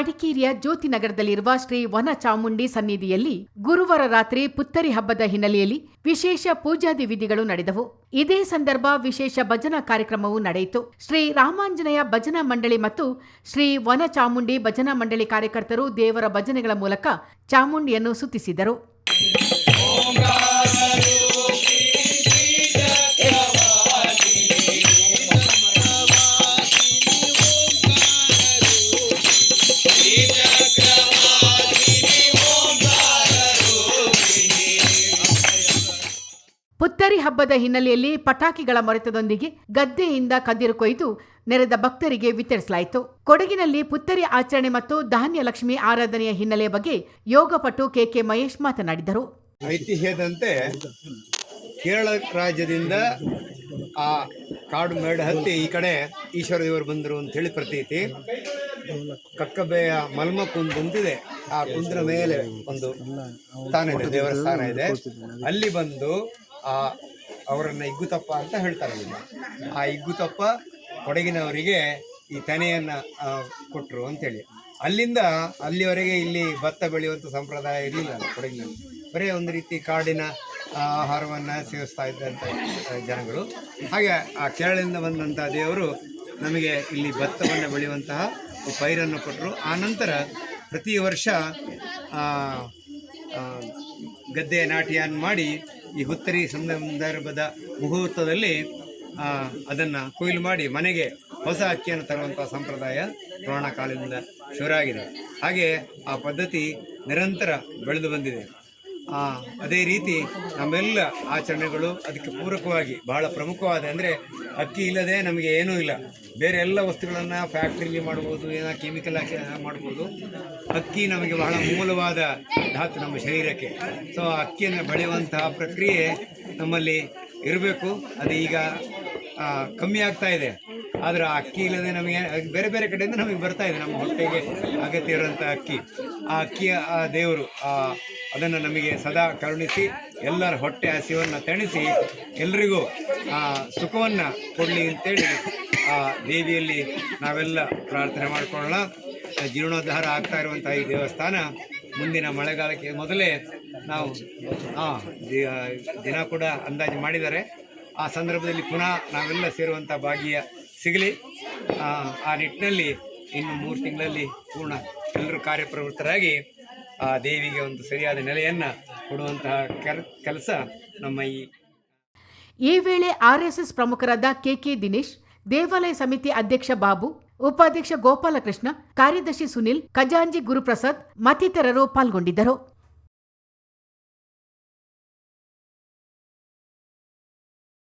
ಮಡಿಕೇರಿಯ ಜ್ಯೋತಿನಗರದಲ್ಲಿರುವ ಶ್ರೀ ವನ ಚಾಮುಂಡಿ ಸನ್ನಿಧಿಯಲ್ಲಿ ಗುರುವಾರ ರಾತ್ರಿ ಪುತ್ತರಿ ಹಬ್ಬದ ಹಿನ್ನೆಲೆಯಲ್ಲಿ ವಿಶೇಷ ಪೂಜಾದಿ ವಿಧಿಗಳು ನಡೆದವು. ಇದೇ ಸಂದರ್ಭ ವಿಶೇಷ ಭಜನಾ ಕಾರ್ಯಕ್ರಮವೂ ನಡೆಯಿತು. ಶ್ರೀ ರಾಮಾಂಜನೇಯ ಭಜನಾ ಮಂಡಳಿ ಮತ್ತು ಶ್ರೀ ವನ ಚಾಮುಂಡಿ ಭಜನಾ ಮಂಡಳಿ ಕಾರ್ಯಕರ್ತರು ದೇವರ ಭಜನೆಗಳ ಮೂಲಕ ಚಾಮುಂಡಿಯನ್ನು ಸುತ್ತಿಸಿದರು. ಪುತ್ತರಿ ಹಬ್ಬದ ಹಿನ್ನೆಲೆಯಲ್ಲಿ ಪಟಾಕಿಗಳ ಮೊರೆತದೊಂದಿಗೆ ಗದ್ದೆಯಿಂದ ಕದಿರು ಕೊಯ್ದು ನೆರೆದ ಭಕ್ತರಿಗೆ ವಿತರಿಸಲಾಯಿತು. ಕೊಡಗಿನಲ್ಲಿ ಪುತ್ತರಿ ಆಚರಣೆ ಮತ್ತು ಧಾನ್ಯ ಲಕ್ಷ್ಮಿ ಆರಾಧನೆಯ ಹಿನ್ನೆಲೆಯ ಬಗ್ಗೆ ಯೋಗಪಟು ಕೆಕೆ ಮಹೇಶ್ ಮಾತನಾಡಿದರು. ಐತಿಹ್ಯದಂತೆ ಕೇರಳ ರಾಜ್ಯದಿಂದ ಆ ಕಾಡು ಮೇಡ ಹತ್ತಿ ಈ ಕಡೆ ಈಶ್ವರ ದೇವರು ಬಂದರು ಅಂತ ಹೇಳಿ ಪ್ರತೀತಿ. ಕಕ್ಕಬೆಯ ಮಲ್ಮ ಕುಂದ್ ಬಂದಿದೆ. ಆ ಕುಂದ್ರ ಮೇಲೆ ಒಂದು ಸ್ಥಾನ ಇದೆ ದೇವರ ಸ್ಥಾನ ಇದೆ. ಅಲ್ಲಿ ಬಂದು ಆ, ಅವರನ್ನು ಇಗ್ಗುತಪ್ಪ ಅಂತ ಹೇಳ್ತಾರೆ ಅದನ್ನ. ಆ ಇಗ್ಗುತಪ್ಪ ಕೊಡಗಿನವರಿಗೆ ಈ ತೆನೆಯನ್ನು ಕೊಟ್ಟರು ಅಂತೇಳಿ. ಅಲ್ಲಿಂದ ಅಲ್ಲಿವರೆಗೆ ಇಲ್ಲಿ ಭತ್ತ ಬೆಳೆಯುವಂಥ ಸಂಪ್ರದಾಯ ಇರಲಿಲ್ಲ ಕೊಡಗಿನಲ್ಲಿ. ಬರೀ ಒಂದು ರೀತಿ ಕಾಡಿನ ಆಹಾರವನ್ನು ಸೇವಿಸ್ತಾ ಇದ್ದಂಥ ಜನಗಳು. ಹಾಗೆ ಆ ಕೇರಳದಿಂದ ಬಂದಂಥ ದೇವರು ನಮಗೆ ಇಲ್ಲಿ ಭತ್ತವನ್ನು ಬೆಳೆಯುವಂತಹ ಪೈರನ್ನು ಕೊಟ್ಟರು ಆ ನಂತರ ಪ್ರತಿ ವರ್ಷ ಗದ್ದೆ ನಾಟಿಯನ್ನು ಮಾಡಿ ಈ ಹುತ್ತರಿ ಸಂದರ್ಭದ ಮುಹೂರ್ತದಲ್ಲಿ ಅದನ್ನು ಕೊಯ್ಲು ಮಾಡಿ ಮನೆಗೆ ಹೊಸ ಅಕ್ಕಿಯನ್ನು ತರುವಂಥ ಸಂಪ್ರದಾಯ ಪುರಾಣ ಕಾಲದಿಂದ ಶುರುವಾಗಿದೆ. ಹಾಗೆ ಆ ಪದ್ಧತಿ ನಿರಂತರ ಬೆಳೆದು ಬಂದಿದೆ. ಅದೇ ರೀತಿ ನಮ್ಮೆಲ್ಲ ಆಚರಣೆಗಳು ಅದಕ್ಕೆ ಪೂರಕವಾಗಿ ಬಹಳ ಪ್ರಮುಖವಾದ ಅಂದರೆ ಅಕ್ಕಿ ಇಲ್ಲದೆ ನಮಗೆ ಏನೂ ಇಲ್ಲ. ಬೇರೆ ಎಲ್ಲ ವಸ್ತುಗಳನ್ನು ಫ್ಯಾಕ್ಟ್ರಿಲಿ ಮಾಡ್ಬೋದು, ಏನೋ ಕೆಮಿಕಲ್ ಹಾಕಿ ಮಾಡ್ಬೋದು. ಅಕ್ಕಿ ನಮಗೆ ಬಹಳ ಮೂಲವಾದ ಧಾತು ನಮ್ಮ ಶರೀರಕ್ಕೆ. ಸೊ ಅಕ್ಕಿಯನ್ನು ಬೆಳೆಯುವಂತಹ ಪ್ರಕ್ರಿಯೆ ನಮ್ಮಲ್ಲಿ ಇರಬೇಕು. ಅದು ಈಗ ಕಮ್ಮಿ ಆಗ್ತಾ ಇದೆ. ಆದರೆ ಆ ಅಕ್ಕಿ ಇಲ್ಲದೆ ನಮಗೆ, ಬೇರೆ ಬೇರೆ ಕಡೆಯಿಂದ ನಮಗೆ ಬರ್ತಾ ಇದೆ. ನಮ್ಮ ಹೊಟ್ಟೆಗೆ ಅಗತ್ಯ ಇರುವಂಥ ಅಕ್ಕಿ ಆ ಅಕ್ಕಿಯ ದೇವರು ಅದನ್ನು ನಮಗೆ ಸದಾ ಕರುಣಿಸಿ ಎಲ್ಲರ ಹೊಟ್ಟೆ ಹಸಿವನ್ನು ತಣಿಸಿ ಎಲ್ರಿಗೂ ಸುಖವನ್ನು ಕೊಡಲಿ ಅಂತೇಳಿ ಆ ದೇವಿಯಲ್ಲಿ ನಾವೆಲ್ಲ ಪ್ರಾರ್ಥನೆ ಮಾಡಿಕೊಳ್ಳೋಣ. ಜೀರ್ಣೋದ್ಧಾರ ಆಗ್ತಾ ಇರುವಂಥ ಈ ದೇವಸ್ಥಾನ ಮುಂದಿನ ಮಳೆಗಾಲಕ್ಕೆ ಮೊದಲೇ ನಾವು ದಿನ ಕೂಡ ಅಂದಾಜು ಮಾಡಿದ್ದಾರೆ ಆ ಸಂದರ್ಭದಲ್ಲಿ ಪುನಃ ನಾವೆಲ್ಲ ಸೇರುವಂಥ ಭಾಗ್ಯ ಸಿಗಲಿ. ಆ ನಿಟ್ಟಿನಲ್ಲಿ ಇನ್ನು ಮೂರು ತಿಂಗಳಲ್ಲಿ ಪೂರ್ಣ ಎಲ್ಲರೂ ಕಾರ್ಯಪ್ರವೃತ್ತರಾಗಿ ಆ ದೇವಿಗೆ ಒಂದು ಸರಿಯಾದ ನೆಲೆಯನ್ನು ಕೊಡುವಂತಹ ಕೆಲ್ ಕೆಲಸ ನಮ್ಮ ಈ ಈ ವೇಳೆ ಆರ್ಎಸ್ಎಸ್ ಪ್ರಮುಖರಾದ ಕೆಕೆ ದಿನೇಶ್, ದೇವಾಲಯ ಸಮಿತಿ ಅಧ್ಯಕ್ಷ ಬಾಬು, ಉಪಾಧ್ಯಕ್ಷ ಗೋಪಾಲಕೃಷ್ಣ, ಕಾರ್ಯದರ್ಶಿ ಸುನಿಲ್ ಖಜಾಂಜಿ ಗುರುಪ್ರಸಾದ್ ಮತ್ತಿತರರು ಪಾಲ್ಗೊಂಡಿದ್ದರು.